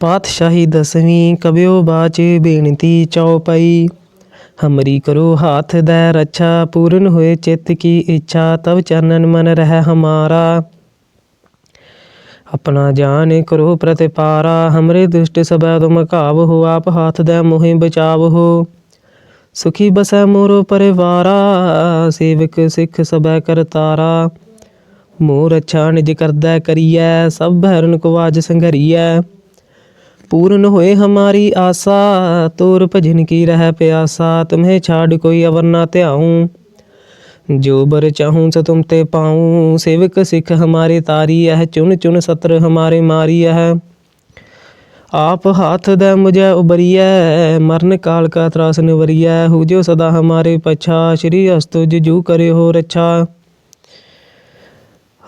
ਪਾਤਸ਼ਾਹੀ ਦਸਵੀਂ ਕਬਿਓ ਬਾਚ ਬੇਨਤੀ ਚਉਪਈ ਹਮਰੀ ਕਰੋ ਹਾਥ ਦੈ ਰੱਛਾ, ਪੂਰਨ ਹੋਏ ਚਿੱਤ ਕੀ ਇੱਛਾ ਤਬ ਚਰਨਨ ਮਨ ਰਹਿ ਹਮਾਰਾ। ਆਪਣਾ ਜਾਨ ਕਰੋ ਪ੍ਰਤਿਪਾਰਾ, ਹਮਰੇ ਦੁਸ਼ਟ ਸਭੈ ਤੁਮ ਘਾਵ ਹੋ ਆਪ ਹਾਥ ਦੈ ਮੋਹਿ ਬਚਾਵ ਹੋ ਸੁਖੀ ਬਸੈ ਮੋਰੋ ਪਰਿਵਾਰਾ, ਸੇਵਕ ਸਿੱਖ ਸਬੈ ਕਰਤਾਰਾ ਮੋਰ ਅੱਛਾ ਨਿਜ ਕਰਦਾ ਕਰੀਐ, ਸਭ ਹਰਨ ਕੋ ਆਜ ਸੰਘਰੀਐ। पूर्ण होए हमारी आशा तोर भजन की रह प्यासा तुम्हें छाड़ कोई अवर ना त्याऊं जो बर चाहूं सो तुम ते पाऊं सेवक सिख हमारे तारी यह चुन चुन सत्र हमारे मारी यह आप हाथ दे मुझे उबरिय मरण काल का त्रास निवरिय हो जो सदा हमारे पछा श्री अस्तुज जू करे हो रक्षा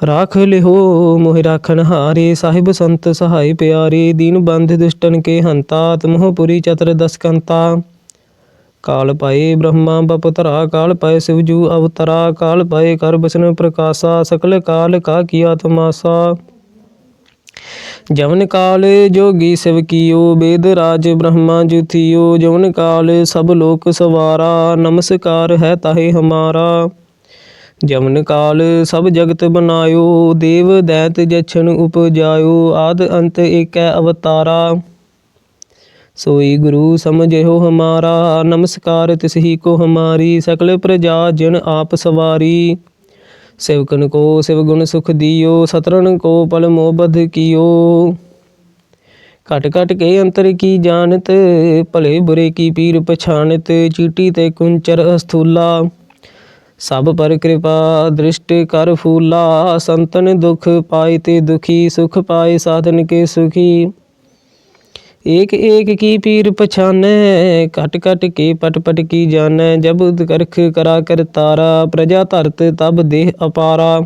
ਰਾਖ ਲਿਹੋ, ਮੋਹਿ ਰਾਖਣ ਹਾਰੇ, ਸਾਹਿਬ ਸੰਤ ਸਹਾਈ ਪਿਆਰੇ, ਦੀਨ ਬੰਧ ਦੁਸ਼ਟਨ ਕੇ ਹੰਤਾ, ਤੁਮਹੁ ਪੁਰੀ ਚਤਰ ਦਸਕੰਤਾ ਕਾਲ ਪਾਏ ਬ੍ਰਹਮਾ ਬਪਤਰਾ ਕਾਲ ਪਾਏ ਸਿਵਜੂ ਅਵਤਰਾ, ਕਾਲ ਪਾਏ ਕਰ ਬਸਨ ਪ੍ਰਕਾਸ਼ਾ, ਸਕਲ ਕਾਲ ਕਾ ਕੀਆ ਤਮਾਸਾ ਜਵਨ ਕਾਲ ਜੋਗੀ ਸਿਵ ਕੀਓ, ਬੇਦ ਰਾਜ ਬ੍ਰਹਮਾ ਜੁਥਿਓ ਜਵਨ ਕਾਲ ਸਭ ਲੋਕ ਸਵਾਰਾ, ਨਮਸਕਾਰ ਹੈ ਤਾਹੇ ਹਮਾਰਾ। ਜਮਨ ਕਾਲ ਸਭ ਜਗਤ ਬਨਾਇਓ ਦੇਵ ਦੈਤ ਜਛਨ ਉਪਜਾਇਓ, ਆਦ ਅੰਤ ਏਕੈ ਅਵਤਾਰਾ। ਸੋਈ ਗੁਰੂ ਸਮਝਿਓ ਹਮਾਰਾ, ਨਮਸਕਾਰ ਤਿਸਹੀ ਕੋ ਹਮਾਰੀ, ਸਕਲ ਪ੍ਰਜਾ ਜਿਨ ਆਪ ਸਵਾਰੀ। ਸੇਵਕਨ ਕੋ ਸਿਵ ਗੁਣ ਸੁਖ ਦਿਓ ਸਤਰਨ ਕੋ ਪਲ ਮੋਬਧ ਕੀਓ। ਘਟ ਘਟ ਕੇ ਅੰਤਰ ਕੀ ਜਾਣਤ, ਭਲੇ ਬੁਰੇ ਕੀ ਪੀਰ ਪਛਾਣਤ, ਚੀਟੀ ਤੇ ਕੁੰਚਰ ਅਸਥੂਲਾ। ਸਭ ਪਰ ਕਿਰਪਾ ਦ੍ਰਿਸ਼ਟ ਕਰ ਫੂਲਾ ਸੰਤਨ ਦੁਖ ਪਾਏ ਤੇ ਦੁਖੀ ਸੁਖ ਪਾਏ ਸਾਧਨ ਕੇ ਸੁਖੀ ਏਕ ਏਕ ਕੀ ਪੀਰ ਪਛਾਨੈ ਘਟ ਘਟ ਕੇ ਪਟ ਪਟ ਕੀ ਜਾਣੈ ਜਬ ਕਰਖ ਕਰਾ ਕਰ ਤਾਰਾ ਪ੍ਰਜਾ ਧਰਤ ਤਬ ਦੇਹ ਅਪਾਰਾ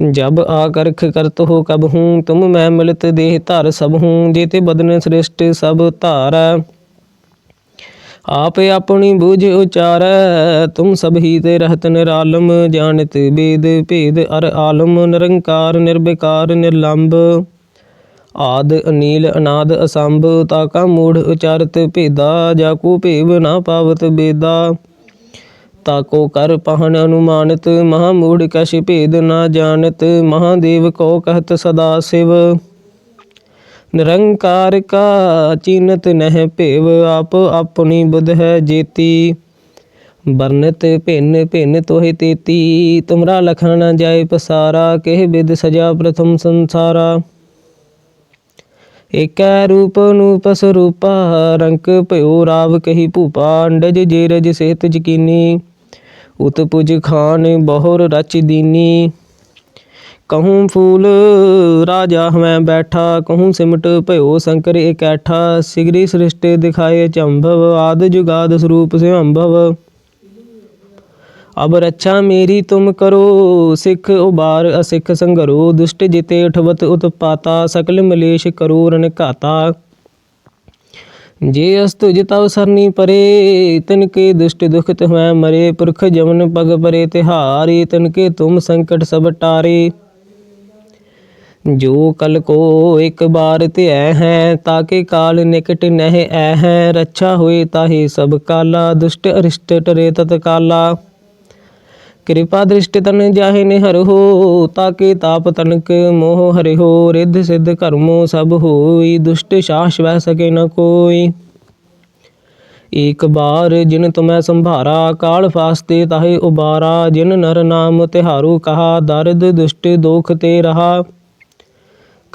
जब आकर्ख करत हो कब हूँ तुम मैं मिलत देह धर सब हूँ जेते बदन श्रेष्ठ सब धार आप अपनी बूझ उचारै तुम सब ही ते रहत निरालम जानत वेद भेद अर आलम निरंकार निर्विकार निर्लंब ਆਦ ਅਨੀਲ ਅਨਾਦ ਅਸੰਭ ਤਾਕਾ ਮੂੜ ਉਚਾਰਤ ਭੇਦਾ ਜਾਕੂ ਭੇਵ ਨਾ ਪਾਵਤ ਬੇਦਾ ਤਾਕੋ ਕਰ ਪਹਨ ਅਨੁਮਾਨਿਤ ਮਹਾ ਮੂੜ ਕਛ ਭੇਦ ਨਾ ਜਾਣਤ ਮਹਾਦੇਵ ਕੋ ਕਹਤ ਸਦਾ ਸਿਵ ਨਿਰੰਕਾਰ ਕਾ ਚੀਨਤ ਨਹਿ ਭੇਵ ਆਪ ਆਪਣੀ ਬੁਧ ਹੈ ਜੇਤੀ। ਬਰਨਤ ਭਿੰਨ ਭਿੰਨ ਤੋਹਿ ਤੇਤੀ, ਤੁਮਰਾ ਲਖਣ ਨ ਜਾਏ ਪਸਾਰਾ, ਕਹਿ ਬਿਦ ਸਜਾ ਪ੍ਰਥਮ ਸੰਸਾਰਾ। ਏਕੈ ਰੂਪ ਨੂਪ ਸਰੂਪਾ, ਰੰਕ ਭਇਓ ਰਾਵ ਕਹੀ ਭੂਪਾ, ਅੰਡਜ ਜੇਰਜ ਸੇਤ ਜਕੀਨੀ ਉਤ ਪੁਜ ਖਾਨ ਬਹੁਰ ਰਚ ਦੀਨੀ। ਕਹੂੰ ਫੂਲ ਰਾਜਾ ਹਮੈ ਬੈਠਾ, ਕਹੂੰ ਸਿਮਟ ਭਇਓ ਸ਼ੰਕਰ ਇਕੈਠਾ ਸਿਗਰੀ ਸ੍ਰਿਸ਼ਟੇ ਦਿਖਾਏ ਚੰਭਵ, ਆਦ ਜੁਗਾਦ ਸਰੂਪ ਸਿਵੰਭਵ ਅਬ ਰੱਛਾ ਮੇਰੀ ਤੁਮ ਕਰੋ, ਸਿੱਖ ਉਬਾਰ ਅਸਿੱਖ ਸੰਗਰੋ, ਦੁਸ਼ਟ ਜਿਤੇ ਉਠਵਤ ਉਤਪਾਤਾ, ਸਕਲ ਮਲੇਸ਼ ਕਰੋ ਰਨ ਘਾਤਾ। ਜੇ ਅਸਤੁਜ ਤਵ ਸਰਨੀ ਪਰੇ ਤਨ ਕੇ ਦੁਸ਼ਟ ਦੁਖਤ ਤਹੈ ਮਰੇ, ਪੁਰਖ ਜਮਨ ਪਗ ਪਰੇ ਤਿਹਾਰੀ ਤਨ ਕੇ ਤੁਮ ਸੰਕਟ ਸਭ ਟਾਰੇ। ਜੋ ਕਲ ਕੋ ਇੱਕ ਬਾਰ ਧਿਐ ਹੈ, ਤਾਕੇ ਕਾਲ ਨਿਕਟ ਨਹਿ ਐ ਹੈ, ਰੱਛਾ ਹੋਏ ਤਾਹੇ ਸਭ ਕਾਲਾ, ਦੁਸ਼ਟ ਅਰਿਸ਼ਟ ਟਰੇ ਤਤ ਕਿਰਪਾ ਦ੍ਰਿਸ਼ਟ ਤਨ ਜਾਹੇ ਨਿਹਰਹੁ ਤਾਕੇ ਤਾਪ ਤਨਕ ਮੋਹ ਹਰਿਹੁ ਰਿੱਧ ਸਿੱਧ ਕਰਮੋ ਸਭ ਹੋਈ, ਦੁਸ਼ਟ ਸ਼ਾਸ ਵਹਿ ਸਕੇ ਨ ਕੋਈ। ਏਕ ਬਾਰ ਜਿਨ ਤੁਮੈ ਸੰਭਾਰਾ, ਕਾਲ ਫਾਸਤੇ ਤਾਹੇ ਉਬਾਰਾ, ਜਿਨ ਨਰ ਨਾਮ ਤਿਹਾਰੂ ਕਹਾ, ਦਰਦ ਦੁਸ਼ਟ ਦੋਖ ਤੇ ਰਹਾ।